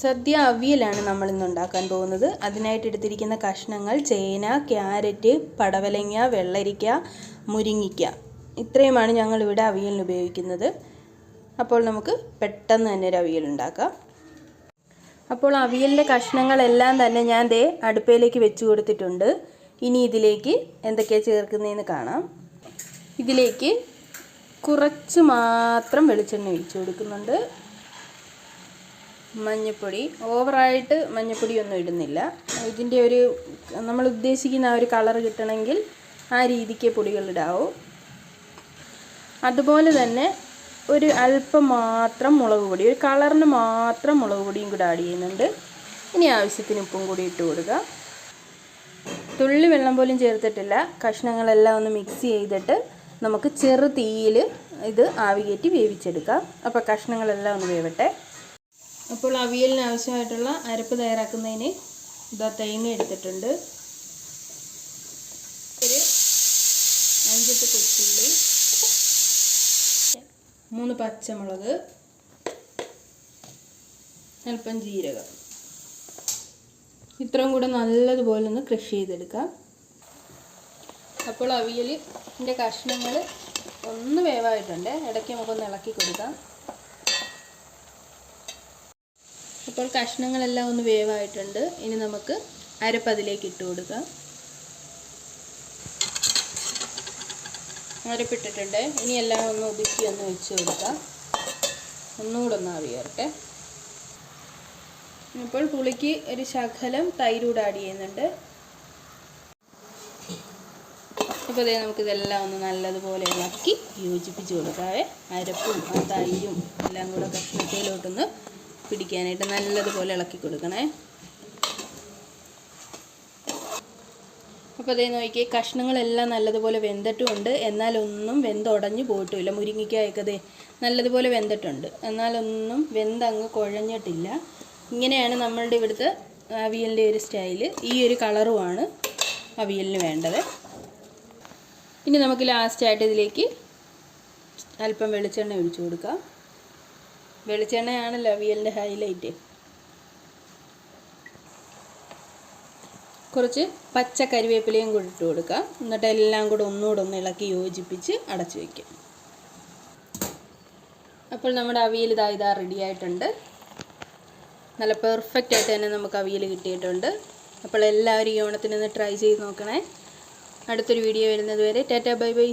സദ്യ അവിയലാണ് നമ്മൾ ഇന്ന് ഉണ്ടാക്കാൻ പോകുന്നത്. അതിനായിട്ട് എടുത്തിരിക്കുന്ന കഷ്ണങ്ങൾ ചേന ക്യാരറ്റ് പടവലങ്ങ വെള്ളരിക്ക മുരിങ്ങിക്ക. ഇത്രയുമാണ് ഞങ്ങൾ ഇവിടെ അവിയലിന് ഉപയോഗിക്കുന്നത്. അപ്പോൾ നമുക്ക് പെട്ടെന്ന് തന്നെ ഒരു അവിയൽ ഉണ്ടാക്കാം. അപ്പോൾ അവിയലിന്റെ കഷ്ണങ്ങളെല്ലാം തന്നെ ഞാൻ ദേ അടുപ്പയിലേക്ക് വെച്ച് കൊടുത്തിട്ടുണ്ട്. ഇനി ഇതിലേക്ക് എന്തൊക്കെയാണ് ചേർക്കുന്നതെന്ന് കാണാം. ഇതിലേക്ക് കുറച്ച് മാത്രം വെളിച്ചെണ്ണ ഒഴിച്ചു കൊടുക്കുന്നുണ്ട്. മഞ്ഞൾപ്പൊടി ഓവറായിട്ട് മഞ്ഞൾപ്പൊടി ഒന്നും ഇടുന്നില്ല. ഇതിന്റെ ഒരു നമ്മൾ ഉദ്ദേശിക്കുന്ന ആ ഒരു കളർ കിട്ടണമെങ്കിൽ ആ രീതിക്ക് പൊടികൾ ഇടാവൂ. അതുപോലെ തന്നെ ഒരു അല്പം മാത്രം മുളക് പൊടി ഒരു കളറിന് മാത്രം മുളക് പൊടിയും കൂടെ ആഡ് ചെയ്യുന്നുണ്ട്. ഇനി ആവശ്യത്തിന് ഉപ്പും കൂടി ഇട്ട് കൊടുക്കുക തുള്ളി വെള്ളം പോലും ചേർത്തിട്ടില്ല. കഷ്ണങ്ങളെല്ലാം ഒന്ന് മിക്സ് ചെയ്തിട്ട് നമുക്ക് ചെറു തീയിൽ ഇത് ആവി കയറ്റി വേവിച്ചെടുക്കാം. അപ്പോൾ കഷ്ണങ്ങളെല്ലാം ഒന്ന് വേവട്ടെ. അപ്പോൾ അവിയലിന് ആവശ്യമായിട്ടുള്ള അരപ്പ് തയ്യാറാക്കുന്നതിന് ഇതാ തേങ്ങ എടുത്തിട്ടുണ്ട്. ഒരു അഞ്ചെട്ട് കൊച്ചുള്ളി മൂന്ന് പച്ചമുളക് അല്പം ജീരകം. ഇത്രയും കൂടെ നല്ലതുപോലെ ഒന്ന് കൃഷി ചെയ്തെടുക്കാം. അപ്പോൾ അവിയലിന്റെ കഷ്ണങ്ങൾ ഒന്ന് വേവായിട്ടുണ്ട്. ഇടയ്ക്ക് നമുക്കൊന്ന് ഇളക്കി കൊടുക്കാം. അപ്പോൾ കഷ്ണങ്ങളെല്ലാം ഒന്ന് വേവായിട്ടുണ്ട്. ഇനി നമുക്ക് അരപ്പതിലേക്ക് ഇട്ട് കൊടുക്കാം. അരപ്പിട്ടിട്ടുണ്ട്. ഇനി എല്ലാം ഒന്ന് ഒതുക്കി ഒന്ന് വെച്ച് കൊടുക്കാം. ഒന്നുകൂടെ ഒന്ന് അറിയട്ടെ ഇപ്പോൾ പുളിക്ക് ഒരു ശകലം തൈരൂടെ ആഡ് ചെയ്യുന്നുണ്ട്. അപ്പോൾ അതേ നമുക്കിതെല്ലാം ഒന്ന് നല്ലതുപോലെ ഇളക്കി യോജിപ്പിച്ച് കൊടുക്കാവേ. അരപ്പും ആ തൈരും എല്ലാം കൂടെ കഷ്ണത്തിലോട്ടൊന്ന് പിടിക്കാനായിട്ട് നല്ലതുപോലെ ഇളക്കി കൊടുക്കണേ. അപ്പോൾ അതേ നോക്കി കഷ്ണങ്ങളെല്ലാം നല്ലതുപോലെ വെന്തിട്ടുമുണ്ട് എന്നാലൊന്നും വെന്തുടഞ്ഞു പോയിട്ടുമില്ല മുരിങ്ങിക്കായൊക്കെ ദേ നല്ലതുപോലെ വെന്തിട്ടുണ്ട്. എന്നാലൊന്നും വെന്തങ്ങ് കുഴഞ്ഞിട്ടില്ല. ഇങ്ങനെയാണ് നമ്മളുടെ ഇവിടുത്തെ അവിയലിന്റെ ഒരു സ്റ്റൈൽ. ഈ ഒരു കളറുമാണ് അവിയലിന് വേണ്ടത്. ഇനി നമുക്ക് ലാസ്റ്റായിട്ട് ഇതിലേക്ക് അല്പം വെളിച്ചെണ്ണ ഒഴിച്ചു കൊടുക്കാം. വെളിച്ചെണ്ണയാണല്ലോ അവിയലിന്റെ ഹൈലൈറ്റ് കുറച്ച് പച്ച കരിവേപ്പിലയും കൂടി ഇട്ട് കൊടുക്കുക എന്നിട്ട് എല്ലാം കൂടെ ഒന്നുകൂടെ ഒന്ന് ഇളക്കി യോജിപ്പിച്ച് അടച്ചു വയ്ക്കാം അപ്പോൾ നമ്മുടെ അവിയൽ ഇതാ ഇതാ റെഡി ആയിട്ടുണ്ട്. നല്ല പെർഫെക്റ്റ് ആയിട്ട് തന്നെ നമുക്ക് അവിയൽ കിട്ടിയിട്ടുണ്ട്. അപ്പോൾ എല്ലാവരും ഈ ഓണത്തിനൊന്ന് ട്രൈ ചെയ്ത് നോക്കണേ. അടുത്തൊരു വീഡിയോ വരുന്നത് വരെ. Tata bye bye.